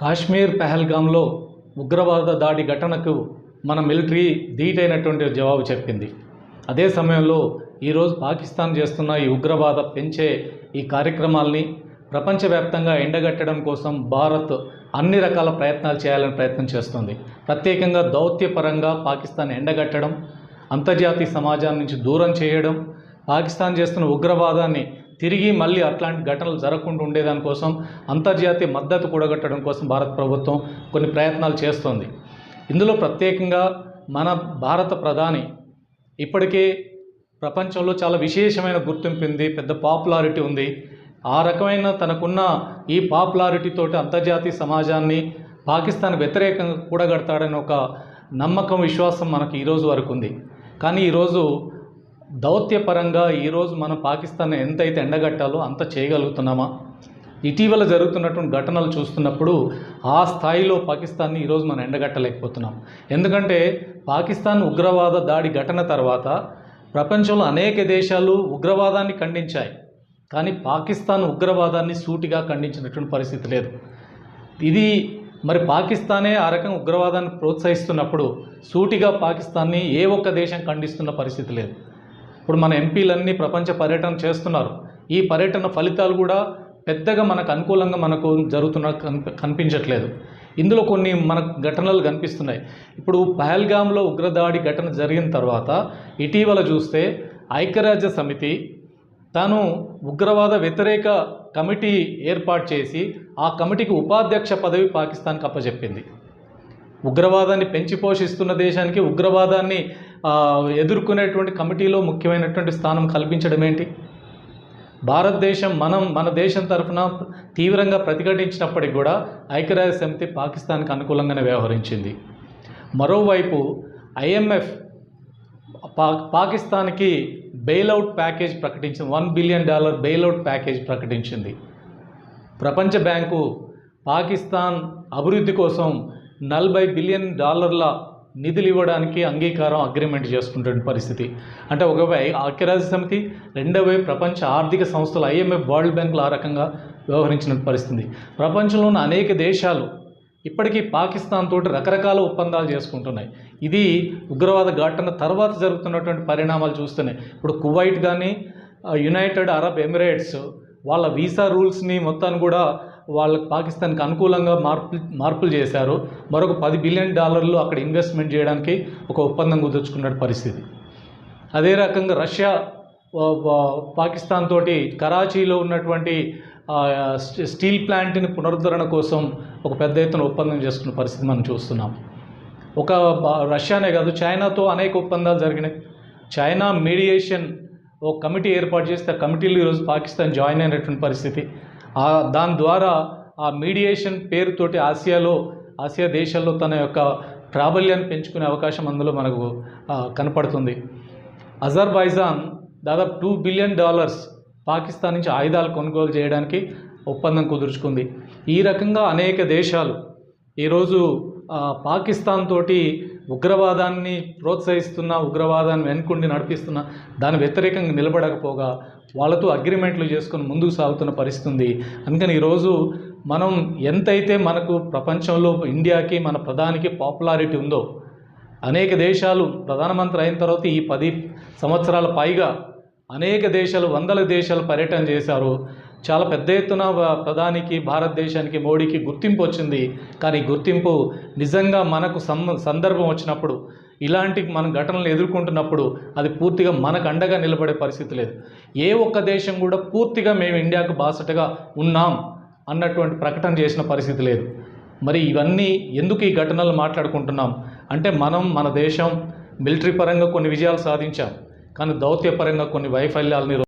కాశ్మీర్ పెహల్గాంలో ఉగ్రవాద దాడి ఘటనకు మన మిలిటరీ ధీటైనటువంటి జవాబు చెప్పింది. అదే సమయంలో ఈరోజు పాకిస్తాన్ చేస్తున్న ఈ ఉగ్రవాద పెంచే ఈ కార్యక్రమాల్ని ప్రపంచవ్యాప్తంగా ఎండగట్టడం కోసం భారత్ అన్ని రకాల ప్రయత్నాలు చేయాలని ప్రయత్నం చేస్తుంది. ప్రత్యేకంగా దౌత్యపరంగా పాకిస్తాన్ ఎండగట్టడం అంతర్జాతీయ సమాజం నుంచి దూరం చేయడం పాకిస్తాన్ చేస్తున్న ఉగ్రవాదాన్ని తిరిగి మళ్ళీ అట్లాంటి ఘటనలు జరగకుండా ఉండేదానికోసం అంతర్జాతీయ మద్దతు కూడగట్టడం కోసం భారత ప్రభుత్వం కొన్ని ప్రయత్నాలు చేస్తోంది. ఇందులో ప్రత్యేకంగా మన భారత ప్రధాని ఇప్పటికే ప్రపంచంలో చాలా విశేషమైన గుర్తింపు ఉంది పెద్ద పాపులారిటీ ఉంది. ఆ రకమైన తనకున్న ఈ పాపులారిటీ తోటి అంతర్జాతీయ సమాజాన్ని పాకిస్తాన్ వ్యతిరేకంగా కూడగడతాడని ఒక నమ్మకం విశ్వాసం మనకు ఈరోజు వరకు ఉంది. కానీ ఈరోజు దౌత్యపరంగా ఈరోజు మనం పాకిస్తాన్ ఎంతైతే ఎండగట్టాలో అంత చేయగలుగుతున్నామా? ఇటీవల జరుగుతున్నటువంటి ఘటనలు చూస్తున్నప్పుడు ఆ స్థాయిలో పాకిస్తాన్ని ఈరోజు మనం ఎండగట్టలేకపోతున్నాం. ఎందుకంటే పాకిస్తాన్ ఉగ్రవాద దాడి ఘటన తర్వాత ప్రపంచంలో అనేక దేశాలు ఉగ్రవాదాన్ని ఖండించాయి. కానీ పాకిస్తాన్ ఉగ్రవాదాన్ని సూటిగా ఖండించినటువంటి పరిస్థితి లేదు. ఇది మరి పాకిస్తానే ఆ రకంగా ఉగ్రవాదాన్ని ప్రోత్సహిస్తున్నప్పుడు సూటిగా పాకిస్తాన్ని ఏ ఒక్క దేశం ఖండిస్తున్న పరిస్థితి లేదు. ఇప్పుడు మన ఎంపీలన్నీ ప్రపంచ పర్యటన చేస్తున్నారు. ఈ పర్యటన ఫలితాలు కూడా పెద్దగా మనకు అనుకూలంగా మనకు జరుగుతున్న కనిపించట్లేదు. ఇందులో కొన్ని మన ఘటనలు కనిపిస్తున్నాయి. ఇప్పుడు పహల్గామ్లో ఉగ్రదాడి ఘటన జరిగిన తర్వాత ఇటీవల చూస్తే ఐక్యరాజ్య సమితి తాను ఉగ్రవాద వ్యతిరేక కమిటీ ఏర్పాటు చేసి ఆ కమిటీకి ఉపాధ్యక్ష పదవి పాకిస్తాన్కి అప్పచెప్పింది ఉగ్రవాదాన్ని పెంచి పోషిస్తున్న దేశానికి ఉగ్రవాదాన్ని ఎదుర్కొనేటువంటి కమిటీలో ముఖ్యమైనటువంటి స్థానం కల్పించడం ఏంటి? భారతదేశం మనం మన దేశం తరఫున తీవ్రంగా ప్రతిఘటించినప్పటికి కూడా ఐక్యరాజ్య సమితి పాకిస్తాన్కి అనుకూలంగానే వ్యవహరించింది. మరోవైపు ఐఎంఎఫ్ పా పాకిస్తాన్కి బెయిలౌట్ ప్యాకేజ్ ప్రకటించింది one billion dollar bailout package ప్రకటించింది. ప్రపంచ బ్యాంకు పాకిస్తాన్ అభివృద్ధి కోసం నలభై బిలియన్ డాలర్ల నిధులు ఇవ్వడానికి అంగీకారం అగ్రిమెంట్ చేసుకుంటున్న పరిస్థితి. అంటే ఒకవైపు ఐక్యరాజ్య సమితి రెండవ వైపు ప్రపంచ ఆర్థిక సంస్థలు ఐఎంఎఫ్ వరల్డ్ బ్యాంకులు ఆ రకంగా వ్యవహరించిన పరిస్థితి. ప్రపంచంలో ఉన్న అనేక దేశాలు ఇప్పటికీ పాకిస్తాన్ తోటి రకరకాల ఒప్పందాలు చేసుకుంటున్నాయి. ఇది ఉగ్రవాద ఘటన తర్వాత జరుగుతున్నటువంటి పరిణామాలు చూస్తున్నాయి ఇప్పుడు కువైట్ కానీ యునైటెడ్ అరబ్ ఎమిరేట్స్ వాళ్ళ వీసా రూల్స్ని మొత్తాన్ని కూడా వాళ్ళకి పాకిస్తాన్కి అనుకూలంగా మార్పులు మార్పులు చేశారు. మరొక పది బిలియన్ డాలర్లు అక్కడ ఇన్వెస్ట్మెంట్ చేయడానికి ఒక ఒప్పందం కుదుర్చుకున్న పరిస్థితి. అదే రకంగా రష్యా పాకిస్తాన్ తోటి కరాచీలో ఉన్నటువంటి స్టీల్ ప్లాంట్ని పునరుద్ధరణ కోసం ఒక పెద్ద ఎత్తున ఒప్పందం చేసుకున్న పరిస్థితి మనం చూస్తున్నాం. ఒక రష్యానే కాదు చైనాతో అనేక ఒప్పందాలు జరిగినాయి. చైనా మీడియేషన్ ఒక కమిటీ ఏర్పాటు చేస్తే ఆ కమిటీలో ఈరోజు పాకిస్తాన్ జాయిన్ అయినటువంటి పరిస్థితి. దాని ద్వారా ఆ మీడియేషన్ పేరుతోటి ఆసియాలో ఆసియా దేశాల్లో తన యొక్క ప్రాబల్యాన్ని పెంచుకునే అవకాశం అందులో మనకు కనపడుతుంది. అజర్బైజాన్ దాదాపు టూ బిలియన్ డాలర్స్ పాకిస్తాన్ నుంచి ఆయుధాలు కొనుగోలు చేయడానికి ఒప్పందం కుదుర్చుకుంది. ఈ రకంగా అనేక దేశాలు ఈరోజు పాకిస్తాన్ తోటి ఉగ్రవాదాన్ని ప్రోత్సహిస్తున్న ఉగ్రవాదాన్ని వెనుకుండి నడిపిస్తున్న దాని వ్యతిరేకంగా నిలబడకపోగా వాళ్ళతో అగ్రిమెంట్లు చేసుకొని ముందుకు సాగుతున్న పరిస్థితి ఉంది. అందుకని ఈరోజు మనం ఎంతైతే మనకు ప్రపంచంలో ఇండియాకి మన ప్రధానికి పాపులారిటీ ఉందో అనేక దేశాలు ప్రధానమంత్రి అయిన తర్వాత ఈ పది సంవత్సరాల పైగా అనేక దేశాలు వందల దేశాలు పర్యటన చేశారు. చాలా పెద్ద ఎత్తున ప్రధానికి భారతదేశానికి మోడీకి గుర్తింపు వచ్చింది. కానీ గుర్తింపు నిజంగా మనకు సందర్భం వచ్చినప్పుడు ఇలాంటి మన ఘటనలు ఎదుర్కొంటున్నప్పుడు అది పూర్తిగా మనకు అండగా నిలబడే పరిస్థితి లేదు. ఏ ఒక్క దేశం కూడా పూర్తిగా మేము ఇండియాకు బాసటగా ఉన్నాం అన్నటువంటి ప్రకటన చేసిన పరిస్థితి లేదు. మరి ఇవన్నీ ఎందుకు ఈ ఘటనలు మాట్లాడుకుంటున్నాం? అంటే మనం మన దేశం మిలిటరీ పరంగా కొన్ని విజయాలు సాధించాం. కానీ దౌత్యపరంగా కొన్ని వైఫల్యాలని